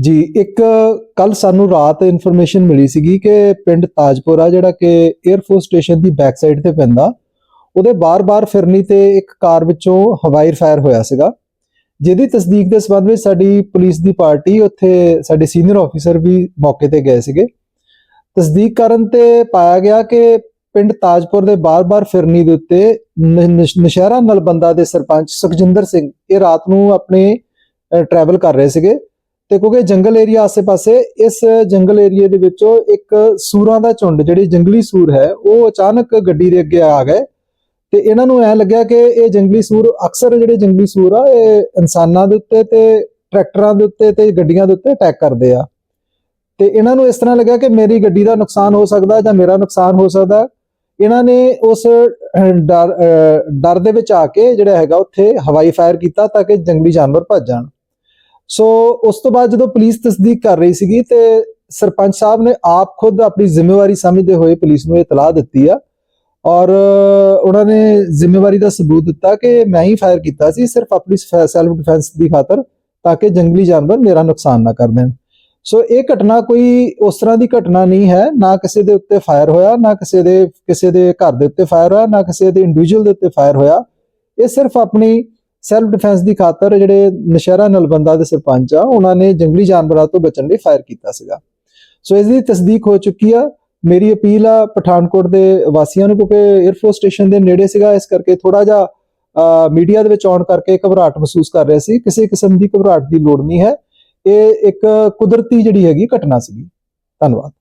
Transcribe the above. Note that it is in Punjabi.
ਜੀ, ਇੱਕ ਕੱਲ ਸਾਨੂੰ ਰਾਤ ਇਨਫੋਰਮੇਸ਼ਨ ਮਿਲੀ ਸੀਗੀ ਕਿ ਪਿੰਡ ਤਾਜਪੁਰਾ, ਜਿਹੜਾ ਕਿ 에ਅਰਫੋਰਸ ਸਟੇਸ਼ਨ ਦੀ ਬੈਕ ਸਾਈਡ ਤੇ ਪੈਂਦਾ, ਉਹਦੇ ਬਾਰ-ਬਾਰ ਫਿਰਨੀ ਤੇ ਇੱਕ ਕਾਰ ਵਿੱਚੋਂ ਹਵਾਈ ਫਾਇਰ ਹੋਇਆ ਸੀਗਾ। ਜਿਹਦੀ ਤਸਦੀਕ ਦੇ ਸੰਬੰਧ ਵਿੱਚ ਸਾਡੀ ਪੁਲਿਸ ਦੀ ਪਾਰਟੀ, ਉੱਥੇ ਸਾਡੇ ਸੀਨੀਅਰ ਆਫੀਸਰ ਵੀ ਮੌਕੇ ਤੇ ਗਏ ਸੀਗੇ। ਤਸਦੀਕ ਕਰਨ ਤੇ ਪਾਇਆ ਗਿਆ ਕਿ ਪਿੰਡ ਤਾਜਪੁਰ ਦੇ ਬਾਰ-ਬਾਰ ਫਿਰਨੀ ਦੇ ਉੱਤੇ ਨ- ਨਸ਼ਹਿਰਾ ਨਲਬੰਦਾ ਦੇ ਸਰਪੰਚ ਸੁਖਜਿੰਦਰ ਸਿੰਘ, ਇਹ ਰਾਤ ਨੂੰ ਆਪਣੇ ਟਰੈਵਲ ਕਰ ਰਹੇ ਸੀਗੇ। ਤੇ ਕਿਉਂਕਿ ਜੰਗਲ ਏਰੀਆ ਆਸੇ-ਪਾਸੇ, ਇਸ ਜੰਗਲ ਏਰੀਏ ਦੇ ਵਿੱਚੋਂ ਇੱਕ ਸੂਰਾਂ ਦਾ ਝੁੰਡ, ਜਿਹੜੀ ਜੰਗਲੀ ਸੂਰ ਹੈ, ਉਹ ਅਚਾਨਕ ਗੱਡੀ ਦੇ ਅੱਗੇ ਆ ਗਏ ਤੇ ਇਹਨਾਂ ਨੂੰ ਐ ਲੱਗਿਆ ਕਿ ਇਹ ਜੰਗਲੀ ਸੂਰ ਅਕਸਰ ਜਿਹੜੇ ਜੰਗਲੀ ਸੂਰ ਆ, ਇਹ ਇਨਸਾਨਾਂ ਦੇ ਉੱਤੇ ਤੇ ਟਰੈਕਟਰਾਂ ਦੇ ਉੱਤੇ ਤੇ ਗੱਡੀਆਂ ਦੇ ਉੱਤੇ ਅਟੈਕ ਕਰਦੇ ਆ। ਤੇ ਇਹਨਾਂ ਨੂੰ ਇਸ ਤਰ੍ਹਾਂ ਲੱਗਿਆ ਕਿ ਮੇਰੀ ਗੱਡੀ ਦਾ ਨੁਕਸਾਨ ਹੋ ਸਕਦਾ ਜਾਂ ਮੇਰਾ ਨੁਕਸਾਨ ਹੋ ਸਕਦਾ। ਇਹਨਾਂ ਨੇ ਉਸ ਡਰ ਡਰ ਦੇ ਵਿੱਚ ਆ ਕੇ ਜਿਹੜਾ ਹੈਗਾ, ਉੱਥੇ ਹਵਾਈ ਫਾਇਰ ਕੀਤਾ ਤਾਂ ਕਿ ਜੰਗਲੀ ਜਾਨਵਰ ਭੱਜ ਜਾਣ। ਸੋ ਉਸ ਤੋਂ ਬਾਅਦ ਜਦੋਂ ਪੁਲਿਸ ਤਸਦੀਕ ਕਰ ਰਹੀ ਸੀਗੀ ਤੇ ਸਰਪੰਚ ਸਾਹਿਬ ਨੇ ਆਪ ਖੁਦ ਆਪਣੀ ਜ਼ਿੰਮੇਵਾਰੀ ਸਮਝਦੇ ਹੋਏ ਪੁਲਿਸ ਨੂੰ ਇਤਲਾਹ ਦਿੱਤੀ ਆ। ਔਰ ਉਹਨਾਂ ਨੇ ਜ਼ਿੰਮੇਵਾਰੀ ਦਾ ਸਬੂਤ ਦਿੱਤਾ ਕਿ ਮੈਂ ਹੀ ਫਾਇਰ ਕੀਤਾ ਸੀ, ਸਿਰਫ ਆਪਣੀ ਸੈਲਫ ਡਿਫੈਂਸ ਦੀ ਖਾਤਰ ਤਾਂ ਕਿ ਜੰਗਲੀ ਜਾਨਵਰ ਮੇਰਾ ਨੁਕਸਾਨ ਨਾ ਕਰ ਦੇਣ। ਸੋ ਇਹ ਘਟਨਾ ਕੋਈ ਉਸ ਤਰ੍ਹਾਂ ਦੀ ਘਟਨਾ ਨਹੀਂ ਹੈ, ਨਾ ਕਿਸੇ ਦੇ ਉੱਤੇ ਫਾਇਰ ਹੋਇਆ, ਨਾ ਕਿਸੇ ਦੇ ਕਿਸੇ ਦੇ ਘਰ ਦੇ ਉੱਤੇ ਫਾਇਰ ਹੋਇਆ, ਨਾ ਕਿਸੇ ਦੇ ਇੰਡੀਵਿਜੂਅਲ ਦੇ ਉੱਤੇ ਫਾਇਰ ਹੋਇਆ। ਇਹ ਸਿਰਫ ਆਪਣੀ ਸੈਲਫ ਡਿਫੈਂਸ ਦੀ ਖਾਤਰ ਜਿਹੜੇ ਨਸ਼ਹਿਰਾ ਨਲਬੰਦਾ ਦੇ ਸਰਪੰਚ ਆ, ਉਹਨਾਂ ਨੇ ਜੰਗਲੀ ਜਾਨਵਰਾਂ ਤੋਂ ਬਚਣ ਲਈ ਫਾਇਰ ਕੀਤਾ ਸੀਗਾ। ਸੋ ਇਸ ਦੀ ਤਸਦੀਕ ਹੋ ਚੁੱਕੀ ਆ। ਮੇਰੀ ਅਪੀਲ ਆ ਪਠਾਨਕੋਟ ਦੇ ਵਾਸੀਆਂ ਨੂੰ, ਕਿਉਂਕਿ 에ਅਰਫੋਰਸ ਸਟੇਸ਼ਨ ਦੇ ਨੇੜੇ ਸੀਗਾ, ਇਸ ਕਰਕੇ ਥੋੜਾ ਜਿਹਾ ਮੀਡੀਆ ਦੇ ਵਿੱਚ ਆਉਣ ਕਰਕੇ ਘਬਰਾਹਟ ਮਹਿਸੂਸ ਕਰ ਰਹੇ ਸੀ। ਕਿਸੇ ਕਿਸਮ ਦੀ ਘਬਰਾਹਟ ਦੀ ਲੋੜ ਨਹੀਂ ਹੈ। ਇਹ ਇੱਕ ਕੁਦਰਤੀ ਜਿਹੜੀ ਹੈਗੀ ਘਟਨਾ ਸੀਗੀ। ਧੰਨਵਾਦ।